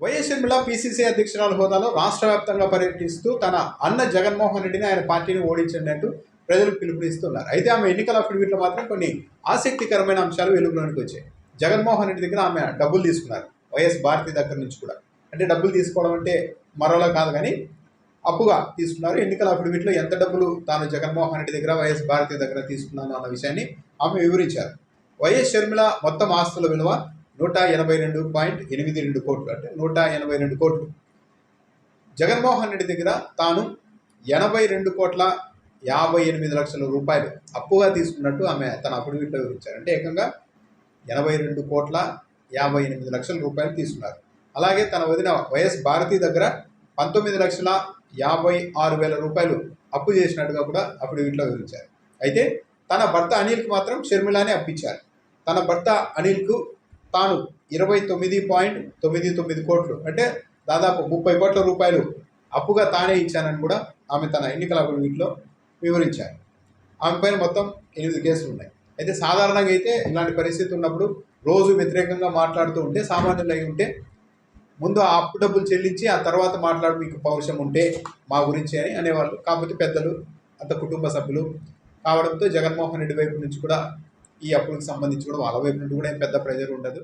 YS Sharmila PCC అధ్యక్షురాల హోదాలో రాష్ట్ర వ్యాప్తంగా పర్యటిస్తూ తన అన్న జగన్మోహన్ రెడ్డిని ఆయన పార్టీని ఓడించినట్టు ప్రజలు పిలుపునిస్తున్నారు. అయితే ఆమె ఎన్నికల అఫిడవిట్లో మాత్రం కొన్ని ఆసక్తికరమైన అంశాలు వెలుగులోనికి వచ్చాయి. జగన్మోహన్ రెడ్డి దగ్గర ఆమె డబ్బులు తీసుకున్నారు. వైఎస్ భారతి దగ్గర నుంచి కూడా. అంటే డబ్బులు తీసుకోవడం అంటే మరోలా కాదు కానీ అప్పుగా తీసుకున్నారు. ఎన్నికల అఫిడవిట్లో ఎంత డబ్బులు తాను జగన్మోహన్ రెడ్డి దగ్గర వైఎస్ భారతి దగ్గర తీసుకున్నాను అన్న విషయాన్ని ఆమె వివరించారు. వైఎస్ షర్మిల మొత్తం ఆస్తుల విలువ నూట ఎనభై రెండు పాయింట్ ఎనిమిది రెండు కోట్లు అంటే నూట ఎనభై రెండు కోట్లు. జగన్మోహన్ రెడ్డి దగ్గర తాను ఎనభై రెండు కోట్ల యాభై ఎనిమిది లక్షల రూపాయలు అప్పుగా తీసుకున్నట్టు ఆమె తన అఫిడవిట్లో వివరించారు. అంటే ఏకంగా ఎనభై రెండు కోట్ల యాభై ఎనిమిది లక్షల రూపాయలు తీసుకున్నారు. అలాగే తన వదిన వైఎస్ భారతి దగ్గర పంతొమ్మిది లక్షల యాభై ఆరు వేల రూపాయలు అప్పు చేసినట్టుగా కూడా అఫిడవిట్లో వివరించారు. అయితే తన భర్త అనిల్కి మాత్రం షర్మిలానే అప్పించారు తన భర్త అనిల్కు తాను ఇరవై తొమ్మిది పాయింట్ తొమ్మిది తొమ్మిది కోట్లు. అంటే దాదాపు ముప్పై కోట్ల రూపాయలు అప్పుగా తానే ఇచ్చానని కూడా ఆమె తన ఎన్నికల వీటిలో వివరించారు. ఆమె పైన మొత్తం ఎనిమిది కేసులు ఉన్నాయి. అయితే సాధారణంగా అయితే ఇలాంటి పరిస్థితి ఉన్నప్పుడు రోజు వ్యతిరేకంగా మాట్లాడుతూ ఉంటే సామాన్యులు అయి ఉంటే ముందు ఆ అప్పు డబ్బులు చెల్లించి ఆ తర్వాత మాట్లాడు మీకు పౌరుషం ఉంటే మా గురించి అని అనేవాళ్ళు. కాకపోతే పెద్దలు అంత కుటుంబ సభ్యులు కావడంతో జగన్మోహన్ రెడ్డి వైపు నుంచి కూడా ఈ అప్పులకు సంబంధించి కూడా వాళ్ళ వైపు నుండి కూడా ఏం పెద్ద ప్రెజర్ ఉండదు.